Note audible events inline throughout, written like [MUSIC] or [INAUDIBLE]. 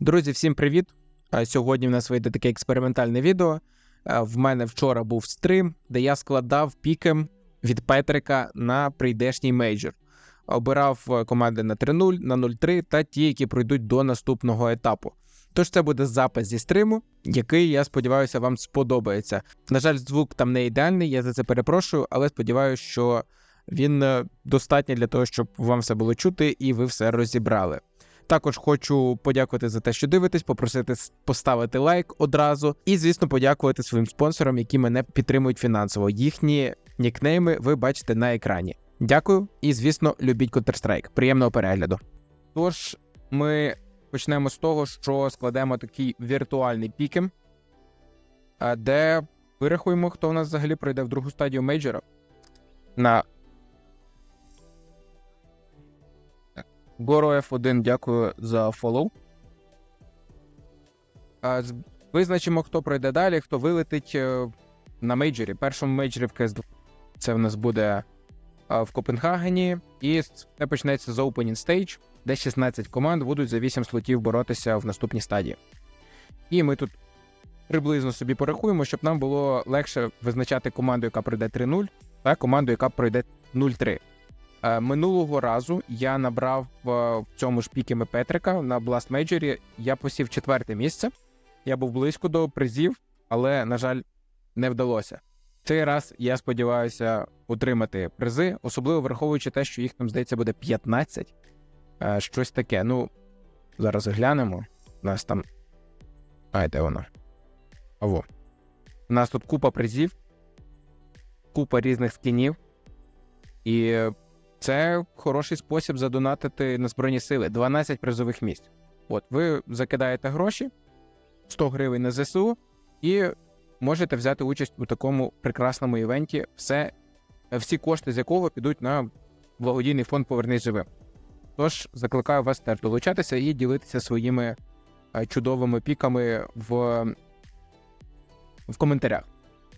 Друзі, всім привіт! Сьогодні в нас вийде таке експериментальне відео. В мене вчора був стрим, де я складав піки від Петрика на прийдешній мейджор. Обирав е, команди на 3-0, на 0-3 та ті, які пройдуть до наступного етапу. Тож це буде запис зі стриму, який, я сподіваюся, вам сподобається. На жаль, звук там не ідеальний, я за це перепрошую, але сподіваюся, що він е, достатній для того, щоб вам все було чути і ви все розібрали. Також хочу подякувати за те, що дивитесь, попросити поставити лайк одразу, і, звісно, подякувати своїм спонсорам, які мене підтримують фінансово. Їхні нікнейми ви бачите на екрані. Дякую і, звісно, любіть Counter-Strike. Приємного перегляду. Тож, ми почнемо з того, що складемо такий віртуальний пікем, де вирахуємо, хто у нас взагалі пройде в другу стадію мейджора. На Горо F1, дякую за фоллоу. Визначимо, хто пройде далі, хто вилетить е, на мейджорі. Першому мейджорі в CS2 це в нас буде в Копенгагені. І це почнеться з Opening Stage, де 16 команд будуть за 8 слотів боротися в наступній стадії. І ми тут приблизно собі порахуємо, щоб нам було легше визначати команду, яка пройде 3-0, та команду, яка пройде 0-3. Е, Минулого разу я набрав е, в цьому ж піками Петрика на Blast Major. Я посів четверте місце. Я був близько до призів, але, на жаль, не вдалося. Цей раз я сподіваюся отримати призи, особливо враховуючи те, що їх там, здається, буде 15. Е, Щось таке. Ну, зараз глянемо. У нас там. А, де воно? Аво. У нас тут купа призів, купа різних скінів. І це хороший спосіб задонатити на Збройні сили 12 призових місць. От, ви закидаєте гроші 100 гривень на ЗСУ і можете взяти участь у такому прекрасному івенті, все, всі кошти з якого підуть на благодійний фонд Повернись живим. Тож закликаю вас теж долучатися і ділитися своїми е, чудовими піками в, в коментарях.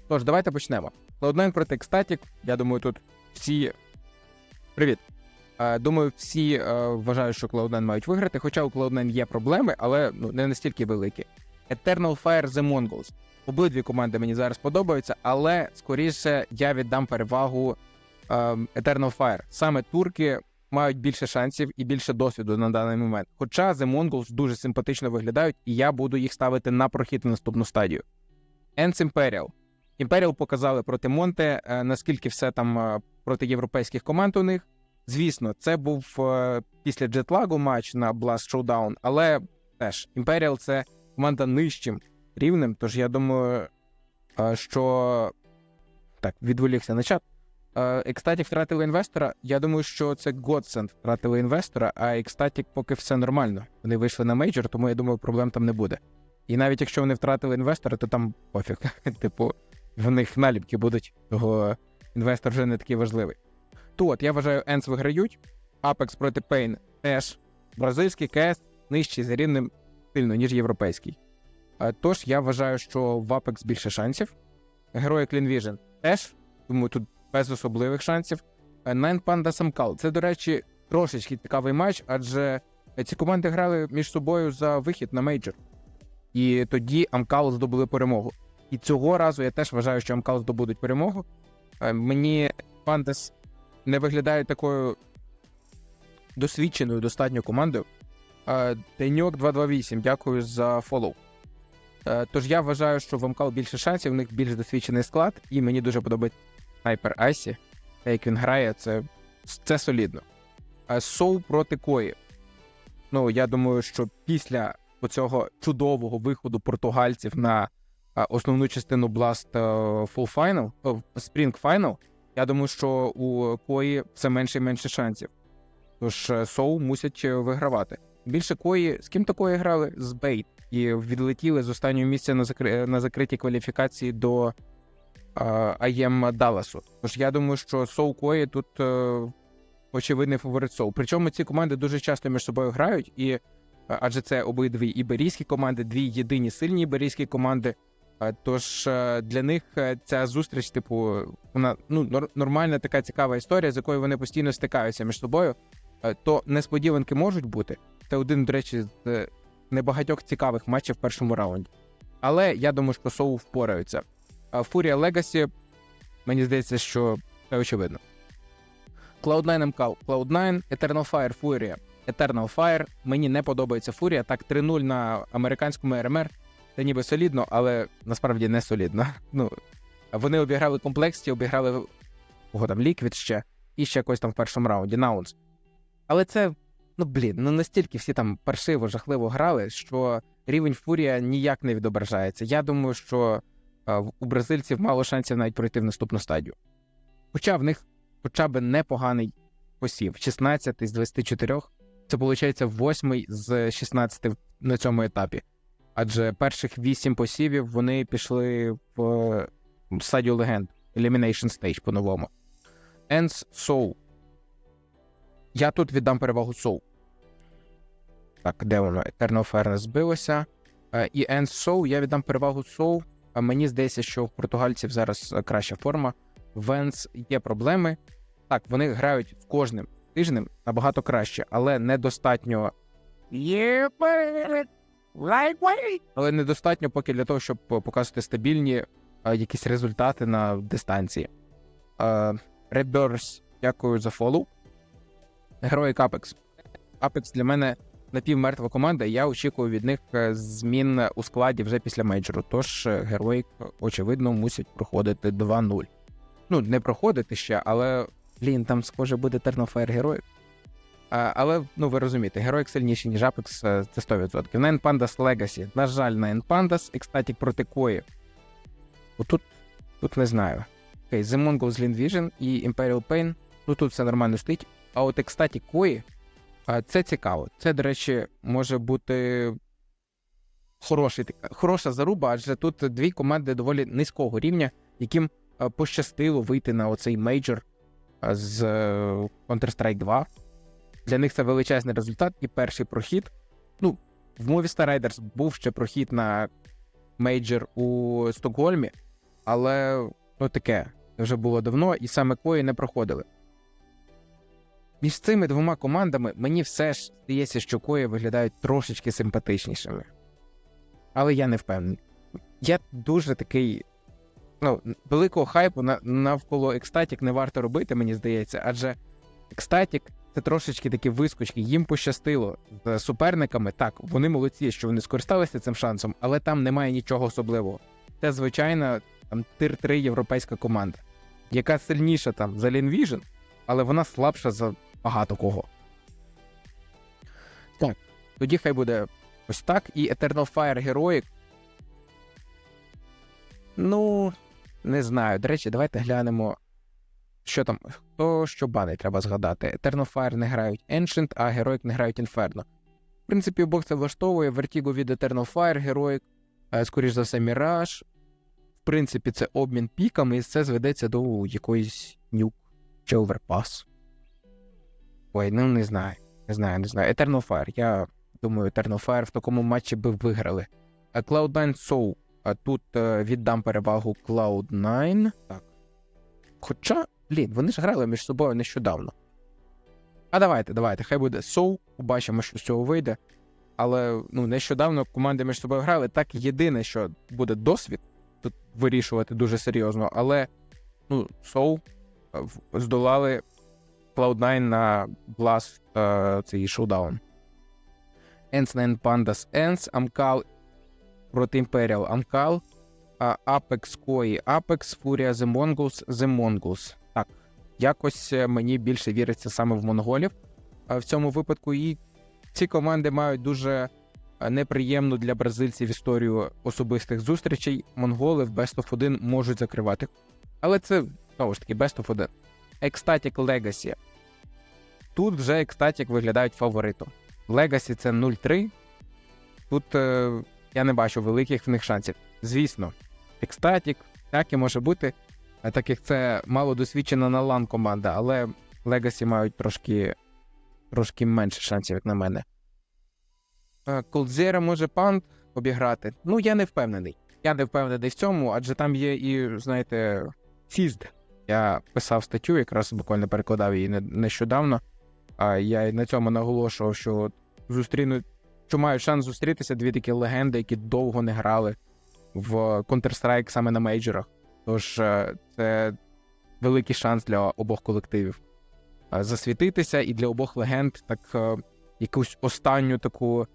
Тож, давайте почнемо. Cloud9 проти Ecstatic. Я думаю, тут всі Привіт. Е, Думаю, всі е, вважають, що Cloud9 мають виграти, хоча у Cloud9 є проблеми, але ну, не настільки великі. Eternal Fire The Mongols. Обидві команди мені зараз подобаються, але скоріше я віддам перевагу е, Eternal Fire. Саме турки мають більше шансів і більше досвіду на даний момент. Хоча The Mongols дуже симпатично виглядають, і я буду їх ставити на прохід в наступну стадію. Ends Imperial. Imperial показали проти Монте, наскільки все там е, проти європейських команд у них. Звісно, це був е, після джетлагу матч на Blast Showdown, але теж Imperial це команда нижчим рівнем. Тож я думаю, е, що так, відволікся на чат. Е, Ecstatic втратили інвестора. Я думаю, що це Godsend втратили інвестора, а Ecstatic поки все нормально. Вони вийшли на мейджор, тому я думаю, проблем там не буде. І навіть якщо вони втратили інвестора, то там пофіг. [LAUGHS] Типу, в них наліпки будуть, того інвестор вже не такий важливий. То от, я вважаю, Енс виграють. Apex проти Pain теж. Бразильський КС нижчий за рівнем сильно, ніж європейський. Тож я вважаю, що в Apex більше шансів. Герої Clean Vision теж, тому тут без особливих шансів. Nine Panda Samkal. Це, до речі, трошечки цікавий матч, адже ці команди грали між собою за вихід на мейджор. І тоді Амкал здобули перемогу. І цього разу я теж вважаю, що Амкал здобудуть перемогу. Е, Мені Пандес не виглядає такою досвідченою достатньо командою. Е, Деньок 228, дякую за фоллоу. Е, Тож я вважаю, що в Амкал більше шансів, у них більш досвідчений склад, і мені дуже подобається Снайпер Айсі. Те, як він грає, це, це солідно. Соу проти Кої. Ну, я думаю, що після оцього чудового виходу португальців на основну частину Blast е, Full Final, о, Spring Final, я думаю, що у Кої все менше і менше шансів. Тож е, Соу мусять е, вигравати. Більше Кої з ким такої грали? З Бейт. І відлетіли з останнього місця на, закри... на закритій кваліфікації до АЄМ Далласу. Тож я думаю, що Соу Кої тут е, очевидний фаворит Соу. Причому ці команди дуже часто між собою грають, і е, адже це обидві іберійські команди, дві єдині сильні іберійські команди. Тож е, для них е, ця зустріч, типу, вона ну нормальна така цікава історія, з якою вони постійно стикаються між собою. Е, То несподіванки можуть бути. Це один, до речі, з небагатьох цікавих матчів в першому раунді. Але я думаю, що Соу впораються. Фурія Легасі, мені здається, що це очевидно. Cloud9 МК, Cloud9, Eternal Fire, Furia. Eternal Fire. Мені не подобається Фурія. Так, 3-0 на американському РМР. Це ніби солідно, але насправді не солідно. [LAUGHS] Ну, вони обіграли комплексті, обіграли кого там Ліквід ще, і ще якось там в першому раунді, Наунс. Але це, ну блін, ну настільки всі там паршиво, жахливо грали, що рівень Фурія ніяк не відображається. Я думаю, що а, у бразильців мало шансів навіть пройти в наступну стадію. Хоча в них хоча б непоганий посів. 16 з 24. Це виходить 8 з 16 на цьому етапі. Адже перших 8 посівів вони пішли в е, стадію легенд. Elimination Stage по-новому. Ends Soul. Я тут віддам перевагу Soul. Так, де воно? Eternal Fairness збилося. Е, І Ends Soul я віддам перевагу Soul. Мені здається, що в португальців зараз е, краща форма. В Ends є проблеми. Так, вони грають з кожним тижнем набагато краще, але недостатньо. Але недостатньо поки для того, щоб е, показувати стабільні е, якісь результати на дистанції. Е, Redbirds, дякую за фоллоу. Герої Apex. Apex для мене напівмертва команда, і я очікую від них е, змін у складі вже після мейджору. Тож е, герої, очевидно, мусять проходити 2-0. Ну, не проходити ще, але блін, там схоже буде Тернофаєр героїв. Але ну ви розумієте, героїк сильніший, ніж Apex, е, це 100%. Nine Pandas Legacy. На жаль, Nine Pandas, Ecstatic проти Кої. Отут тут не знаю. Окей, The Mongols Vision і Imperial Pain. Ну тут все нормально стоїть. А от Ecstatic Кої, це цікаво. Це, до речі, може бути хороший, хороша заруба, адже тут дві команди доволі низького рівня, яким е, пощастило вийти на оцей мейджор е, з е, Counter-Strike 2. Для них це величезний результат і перший прохід. Ну, в Movistar Riders був ще прохід на мейджор у Стокгольмі, але ну таке вже було давно, і саме Кої не проходили. Між цими двома командами мені все ж здається, що Кої виглядають трошечки симпатичнішими. Але я не впевнений. Я дуже такий. Ну, великого хайпу навколо Ecstatic не варто робити, мені здається, адже Ecstatic це трошечки такі вискочки. Їм пощастило з суперниками. Так, вони молодці, що вони скористалися цим шансом, але там немає нічого особливого. Це звичайна там тир 3 європейська команда, яка сильніша там за Vision, але вона слабша за багато кого. Так, тоді хай буде ось так. І Eternal Fire Heroic. Ну, не знаю. До речі, давайте глянемо. Що там? Хто що банить, треба згадати. Eternal Fire не грають Ancient, а Heroic не грають Inferno. В принципі, обох це влаштовує. Vertigo від Eternal Fire, Heroic, е, скоріш за все, Mirage. В принципі, це обмін піками, і це зведеться до якоїсь нюк чи Overpass. Ой, ну не знаю. Не знаю, не знаю. Eternal Fire. Я думаю, Eternal Fire в такому матчі би виграли. Cloud9 Soul. А тут е, віддам перевагу Cloud9. Так. Хоча, блін, вони ж грали між собою нещодавно. А давайте, давайте, хай буде Soul, побачимо, що з цього вийде. Але ну, нещодавно команди між собою грали. Так, єдине, що буде досвід тут вирішувати дуже серйозно, але ну, Soul е, здолали Cloud9 на Blast е, цей шоудаун. Ends 9 Pandas Ends, Amcal проти Imperial Amcal, Apex Koi Apex, Furia The Mongols The Mongols. Якось е, мені більше віриться саме в монголів е, в цьому випадку. І ці команди мають дуже е, неприємну для бразильців історію особистих зустрічей. Монголи в Best of 1 можуть закривати. Але це знову ж таки Best of 1. Ecstatic Legacy. Тут вже Ecstatic виглядають фаворитом. Legacy це 0-3. Тут е, я не бачу великих в них шансів. Звісно, Ecstatic, так і може бути, так як це мало досвідчена на лан команда, але Legacy мають трошки, трошки менше шансів, як на мене. Е, Coldzera може пант обіграти. Ну, я не впевнений. Я не впевнений в цьому, адже там є і, знаєте, фізд. Я писав статтю, якраз буквально перекладав її нещодавно. А я й на цьому наголошував, що от зустрінуть що мають шанс зустрітися дві такі легенди, які довго не грали в Counter-Strike саме на мейджорах. Тож е, це великий шанс для обох колективів е, засвітитися, і для обох легенд так е, якусь останню таку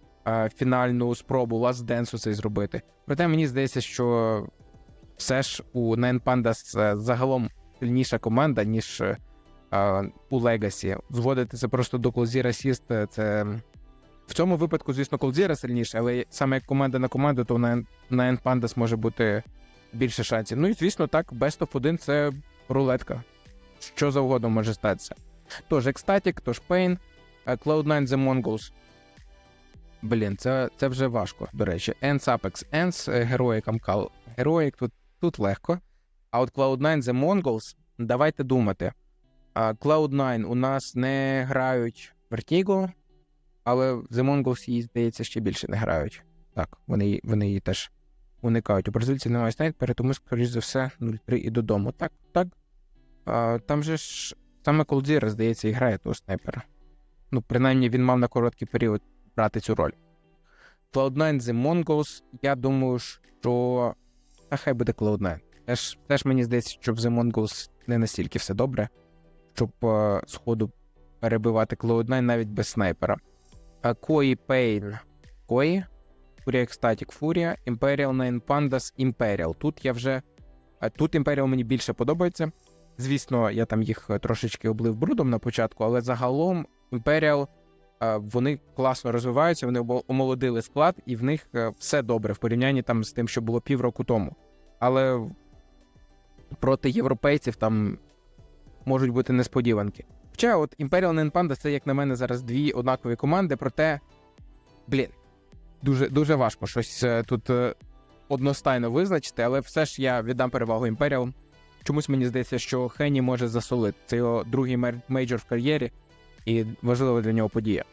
фінальну спробу Last Dance цей зробити. Проте мені здається, що все ж у Nine Pandas загалом сильніша команда, ніж у Legacy. Зводитися просто до Assist е, це. В цьому випадку, звісно, Колдзіра сильніше, але саме як команда на команду, то на Nine може бути більше шансів. Ну і звісно, так, Best of 1 це рулетка. Що завгодно може статися. Тож Ecstatic, тож Pain, е, Cloud9 The Mongols. Блін, це, це вже важко, до речі. Ends Apex, Ends, е, Heroic Amcal. Heroic тут, тут легко. А от Cloud9 The Mongols, давайте думати. Cloud9 у нас не грають Vertigo, але The Mongols її, здається, ще більше не грають. Так, вони, вони її теж уникають. У бразильців немає снайпера, тому, скоріш за все, 0-3 і додому. Так, так. А, там же ж саме Колдзіра, здається, і грає того снайпера. Ну, принаймні, він мав на короткий період брати цю роль. Cloud9 The Mongols, я думаю, що. А хай буде Cloud9. Теж, теж мені здається, що в The Mongols не настільки все добре, щоб е, сходу перебивати Cloud9 навіть без снайпера. А Koi Pain. Furia Ecstatic Furia, Imperial Nine Pandas, Imperial. Тут я вже. Тут Imperial мені більше подобається. Звісно, я там їх е, трошечки облив брудом на початку, але загалом Imperial е, вони класно розвиваються, вони омолодили склад, і в них е, все добре в порівнянні там з тим, що було півроку тому. Але проти європейців там можуть бути несподіванки. Хоча от Imperial Nine Pandas це, як на мене, зараз дві однакові команди, проте, блін, дуже, дуже важко щось е, тут е, одностайно визначити, але все ж я віддам перевагу Imperial. Чомусь мені здається, що Хенні може засолити. Це його другий мейджор в кар'єрі, і важлива для нього подія.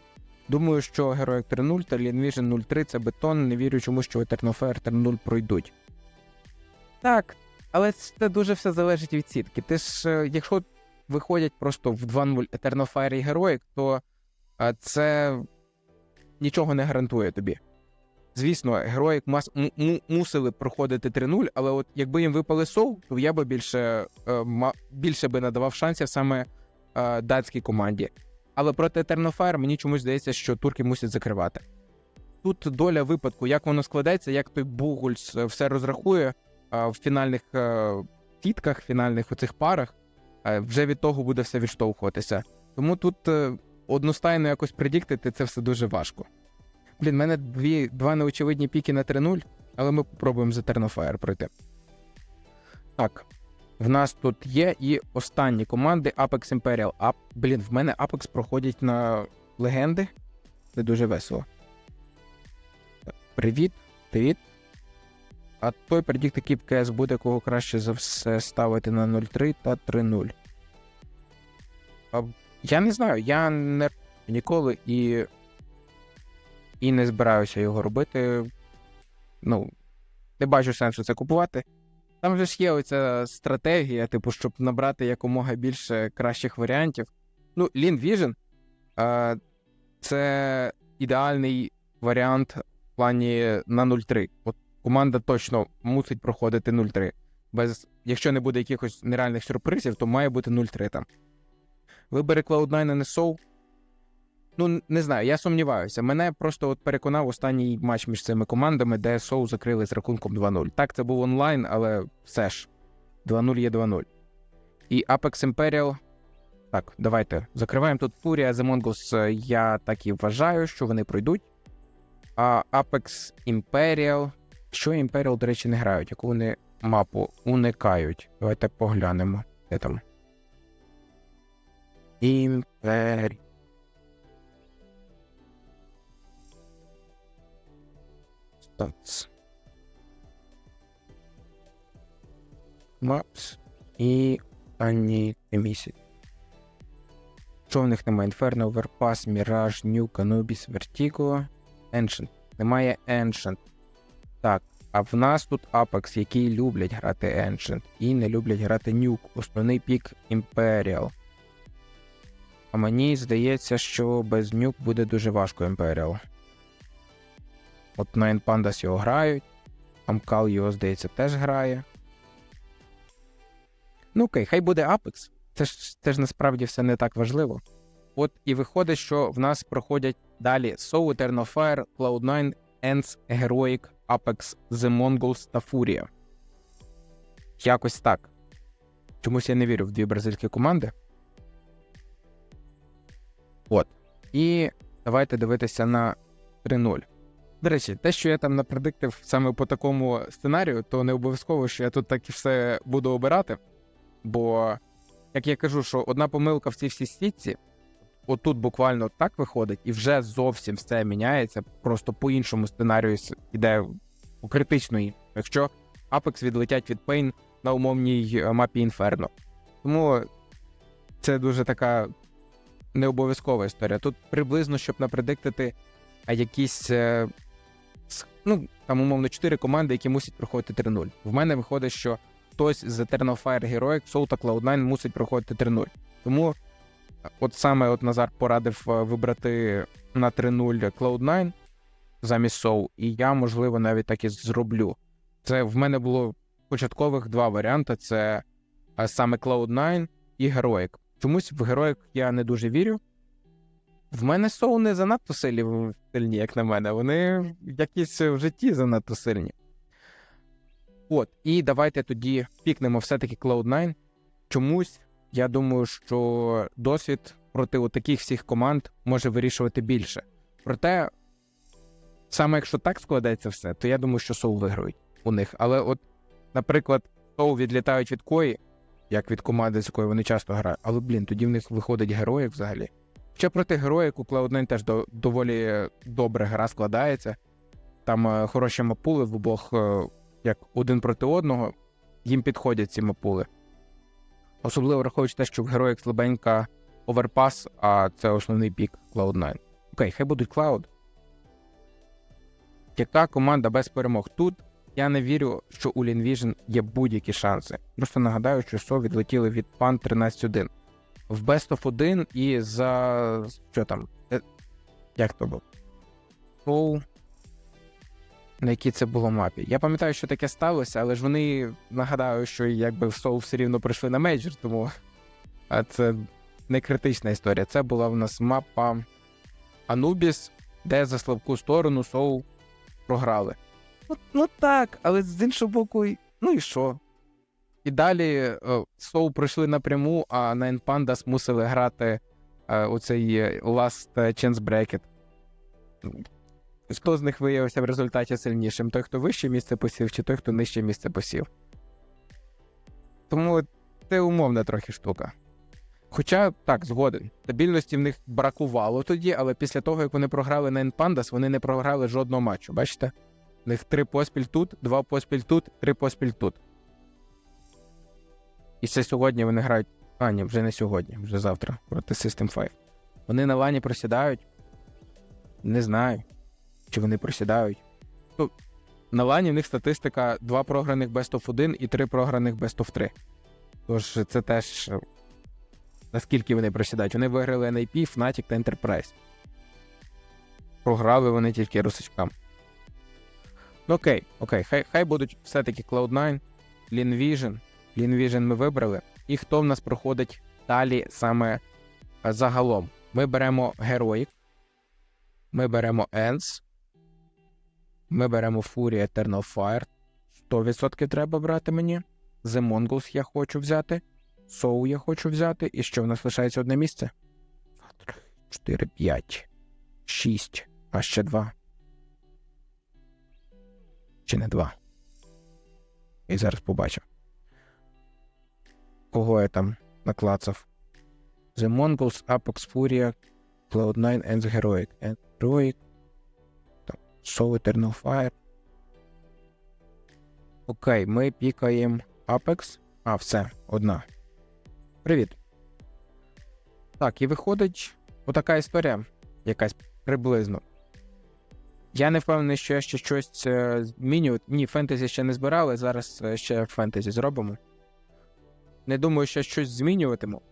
Думаю, що Героїк 3.0 та Vision 0.3 це бетон. Не вірю чому, що Fire 3.0 пройдуть. Так, але це дуже все залежить від сітки. Ти ж, е, якщо виходять просто в 2.0 Eternal Fire і Heroic, то це нічого не гарантує тобі. Звісно, Heroic мас, мусили проходити 3-0, але от якби їм випали соу, то я би більше, е, більше би надавав шансів саме е, датській команді. Але проти Eternal мені чомусь здається, що турки мусять закривати. Тут доля випадку, як воно складеться, як той Бугульс е, все розрахує в фінальних е, фінальних оцих парах, вже від того буде все відштовхуватися. Тому тут одностайно якось предіктити це все дуже важко. Блін, в мене дві, два неочевидні піки на 3-0, але ми попробуємо за Fire пройти. Так. В нас тут є і останні команди Apex Imperial. А, блін, в мене Apex проходять на легенди. Це дуже весело. Привіт, привіт. А той предікт екіп КС буде кого краще за все ставити на 0-3 та 3-0. А, я не знаю, я не ніколи і. І не збираюся його робити. Ну, не бачу сенсу це купувати. Там же ж є оця стратегія, типу, щоб набрати якомога більше кращих варіантів. Ну, Lean Vision е, це ідеальний варіант в плані на 0-3. От команда точно мусить проходити 0-3. Без, якщо не буде якихось нереальних сюрпризів, то має бути 0-3 там. Вибери Cloud9 на NSO. Ну, не знаю, я сумніваюся. Мене просто от переконав останній матч між цими командами, де Соу закрили з рахунком 2-0. Так, це був онлайн, але все ж 2-0 є 2-0. І Apex Imperial. Так, давайте закриваємо тут The Mongols. е, Я так і вважаю, що вони пройдуть. А Apex Imperial. Що Imperial, до речі, не грають, яку вони мапу уникають. Давайте поглянемо. Де там? Imperial. Stats. Maps і Ані місяць. Що в них немає? Inferno, Overpass, Mirage, Nuke, Anubis, Vertigo, Ancient. Немає Ancient. Так, а в нас тут Apex, які люблять грати Ancient і не люблять грати Nuke. Основний пік Imperial. А мені здається, що без Nuke буде дуже важко Imperial. От Nine Pandas його грають. Амкал його, здається, теж грає. Ну окей, хай буде Apex. Це ж, це ж насправді все не так важливо. От і виходить, що в нас проходять далі Soul, Eternal Fire, Cloud9, Ents, Heroic, Apex, The Mongols та Furia. Якось так. Чомусь я не вірю в дві бразильські команди. От. І давайте дивитися на 3-0. До речі, те, що я там напредиктив саме по такому сценарію, то не обов'язково, що я тут так і все буду обирати. Бо, як я кажу, що одна помилка в цій всій сітці, отут буквально так виходить, і вже зовсім все міняється. Просто по іншому сценарію іде у критичної. Якщо Apex відлетять від Pain на умовній е, мапі Inferno. Тому це дуже така не обов'язкова історія. Тут приблизно, щоб напредиктити якісь. Ну, там, умовно, 4 команди, які мусять проходити 3-0. В мене виходить, що хтось з Eternal Fire Heroic, Soul та Cloud9 мусить проходити 3-0. Тому от саме от Назар порадив е, вибрати на 3-0 Cloud9 замість Soul, і я, можливо, навіть так і зроблю. Це в мене було початкових два варіанти: це е, саме Cloud9 і Heroic. Чомусь в Heroic я не дуже вірю. В мене Soul не занадто сильні, сильні, як на мене. Вони якісь в житті занадто сильні. От, і давайте тоді пікнемо все-таки Cloud9. Чомусь я думаю, що досвід проти таких всіх команд може вирішувати більше. Проте, саме якщо так складеться все, то я думаю, що Soul виграють у них. Але, от, наприклад, Soul відлітають від Кої, як від команди, з якою вони часто грають. Але, блін, тоді в них виходить героїк взагалі. Ще проти героїк у Cloud9 теж до, доволі добре гра складається. Там е, хороші мапули в обох, е, як один проти одного, їм підходять ці мапули. Особливо враховуючи те, що в героїк слабенька оверпас, а це основний пік Cloud9. Окей, хай будуть Cloud. Яка команда без перемог? Тут я не вірю, що у Лінвіжн є будь-які шанси. Просто нагадаю, що СО відлетіли від пан 13-1 в Best of 1 і за. Що там? Е, Як то був? Соул. На якій це було мапі. Я пам'ятаю, що таке сталося, але ж вони нагадаю, що якби в Соул все рівно прийшли на мейджор, тому а це не критична історія. Це була в нас мапа Анубіс, де за слабку сторону Соул програли. Ну, ну так, але з іншого боку, ну і що? І далі е, Соу пройшли напряму, а Nine Pandas мусили грати е, оцей е, Last Chance Bracket. Хто з них виявився в результаті сильнішим? Той, хто вище місце посів, чи той, хто нижче місце посів. Тому це умовна трохи штука. Хоча так, згоден. Стабільності в них бракувало тоді, але після того, як вони програли Nine Pandas, вони не програли жодного матчу. Бачите? У них три поспіль тут, два поспіль тут, три поспіль тут. І це сьогодні вони грають. А, ні, вже не сьогодні, вже завтра проти System 5. Вони на лані просідають. Не знаю, чи вони просідають. Ну, на лані в них статистика 2 програних Best of 1 і 3 програних Best of 3. Тож це теж е, наскільки вони просідають. Вони виграли NIP, Fnatic та Enterprise. Програли вони тільки русичкам. Ну окей, окей, хай, хай будуть все-таки Cloud9, Linvision. Linvision ми вибрали. І хто в нас проходить далі саме е, загалом? Ми беремо Heroic, ми беремо Ends, ми беремо Fury Eternal Fire. 100% треба брати мені. The Mongols я хочу взяти. Soul я хочу взяти. І що в нас лишається одне місце? 2, 3, 4, 5, 6, а ще 2. Чи не 2? І зараз побачимо. Кого я там наклацав? The Mongols, Apex Furia, Cloud9 and the Heroic. And Heroic. Там, Soul Eternal Fire. Окей, ми пікаємо Apex. А, все, одна. Привіт. Так, і виходить отака історія, якась приблизно. Я не впевнений, що я ще щось е, змінюю. Ні, фентезі ще не збирали, зараз е, ще фентезі зробимо. Не думаю, що щось змінюватиму.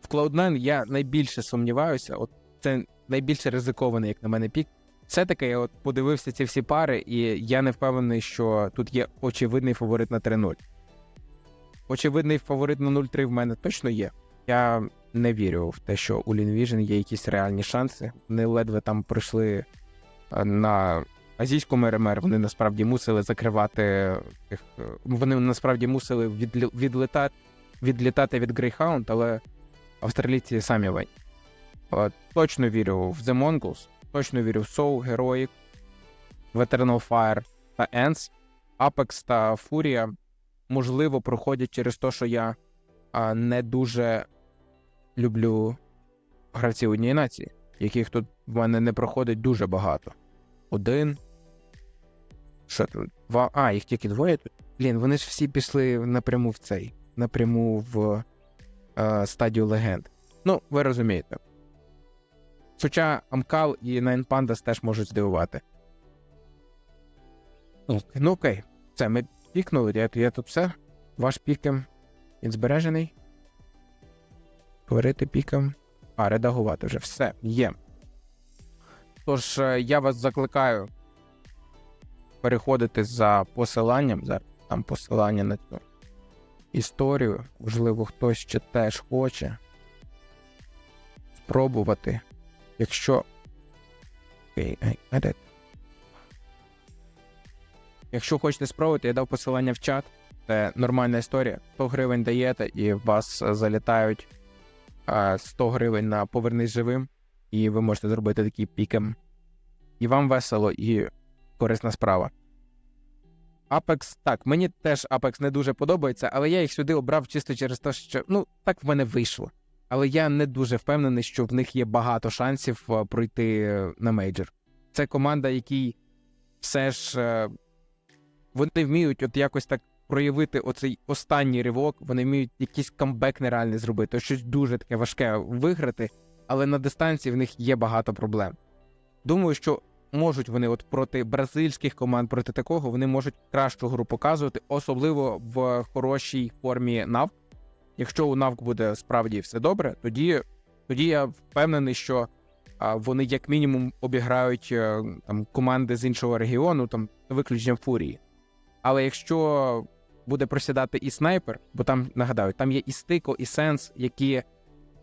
В Cloud9 я найбільше сумніваюся, от це найбільше ризикований, як на мене, пік. все-таки я от подивився ці всі пари, і я не впевнений, що тут є очевидний фаворит на 3-0. Очевидний фаворит на 0-3 в мене точно є. Я не вірю в те, що у Лінвіжн є якісь реальні шанси. Вони ледве там пройшли е, на азійському РМР. Вони насправді мусили закривати е, Вони насправді мусили відлітати, відлітати від Greyhound, але австралійці самі винні. Точно вірю в The Mongols, точно вірю в Soul, Heroic, в Eternal Fire та Ends. Apex та Furia можливо проходять через те, що я не дуже люблю гравців однієї нації, яких тут в мене не проходить дуже багато. Один. Що тут? Два. А, їх тільки двоє тут. Блін, вони ж всі пішли напряму в цей, напряму в е, стадію легенд. Ну, ви розумієте. Хоча Амкал і Nine Pandas теж можуть здивувати. Ну окей, все, ми пікнули. Я, я тут все. Ваш пікем він збережений. Говорити піком. А, редагувати вже все, є. Тож е, я вас закликаю переходити за посиланням. Зараз там посилання на цю історію. Можливо, хтось ще теж хоче спробувати. Якщо. Якщо хочете спробувати, я дав посилання в чат. Це нормальна історія. 100 гривень даєте, і вас е, залітають е, 100 гривень на повернись живим, і ви можете зробити такий пікем. І вам весело, і корисна справа. Apex, так, мені теж Apex не дуже подобається, але я їх сюди обрав чисто через те, що ну, так в мене вийшло. Але я не дуже впевнений, що в них є багато шансів е, пройти е, на мейджор. Це команда, якій все ж е, вони вміють от якось так проявити оцей останній ривок, вони вміють якийсь камбек нереальний зробити, щось дуже таке важке виграти, але на дистанції в них є багато проблем. Думаю, що можуть вони от проти бразильських команд, проти такого, вони можуть кращу гру показувати, особливо в хорошій формі навк. Якщо у навк буде справді все добре, тоді, тоді я впевнений, що вони як мінімум обіграють е, там команди з іншого регіону, там виключенням фурії. Але якщо буде просідати і снайпер, бо там нагадаю, там є і Стико, і Сенс, які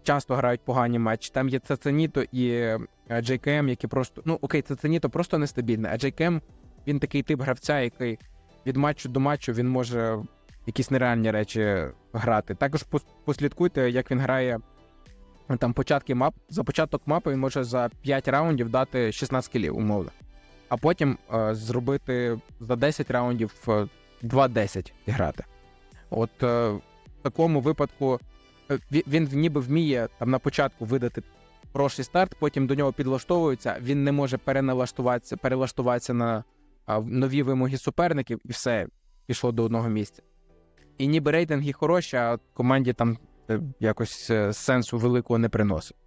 часто грають погані матчі. Там є Цеценіто і JKM, які просто. Ну окей, Цеценіто просто нестабільне, а JKM він такий тип гравця, який від матчу до матчу він може якісь нереальні речі грати. Також послідкуйте, як він грає ну, там початки мап. За початок мапи він може за 5 раундів дати 16 кілів, умовно. А потім е, зробити за 10 раундів е, 2-10 грати. От е, в такому випадку е, він ніби вміє там на початку видати хороший старт, потім до нього підлаштовуються. він не може переналаштуватися, перелаштуватися на нові вимоги суперників, і все пішло до одного місця. І ніби рейтинги хороші, а команді там е, якось е, сенсу великого не приносить.